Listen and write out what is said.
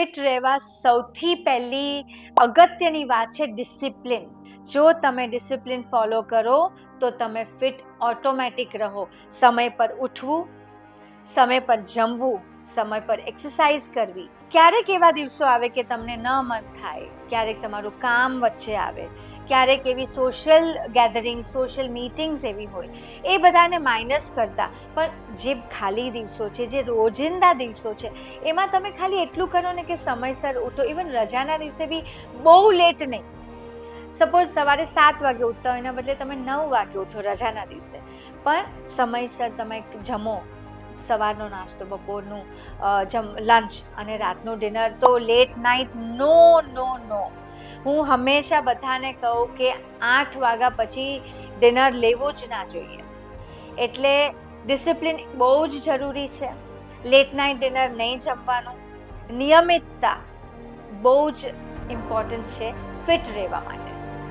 Fit રહેવા સૌથી પહેલી અગત્યની વાત છે ડિસિપ્લિન. જો તમે ડિસિપ્લિન ફોલો કરો, તો તમે ફિટ ઓટોમેટિક રહો. સમય પર ઉઠવું, સમય પર જમવું, સમય પર એક્સરસાઇઝ કરવી. ક્યારેક એવા દિવસો આવે કે તમને ન મન થાય. ક્યારેક તમારું કામ વચ્ચે આવે. ક્યારેક એવી સોશિયલ ગેધરિંગ સોશિયલ મીટિંગ્સ એવી હોય, એ બધાને માઇનસ કરતા. પણ જે ખાલી દિવસો છે, જે રોજિંદા દિવસો છે, એમાં તમે ખાલી એટલું કરો ને કે સમયસર ઉઠો. ઇવન રજાના દિવસે બી બહુ લેટ નહીં. સપોઝ સવારે સાત વાગે ઉઠતા હોય, એના બદલે તમે નવ વાગે ઉઠો રજાના દિવસે. પણ સમયસર તમે જમો. સવારનો નાસ્તો, બપોરનું જમ લંચ અને રાતનું ડિનર તો લેટ નાઇટ નો નો હું હંમેશા બધાને કહું કે આઠ વાગ્યા પછી ડિનર લેવું જ ના જોઈએ. એટલે ડિસિપ્લિન બહુ જ જરૂરી છે. લેટ નાઇટ ડિનર નહીં જમવાનું. નિયમિતતા બહુ જ ઇમ્પોર્ટન્ટ છે. ફિટ રહેવા માટે.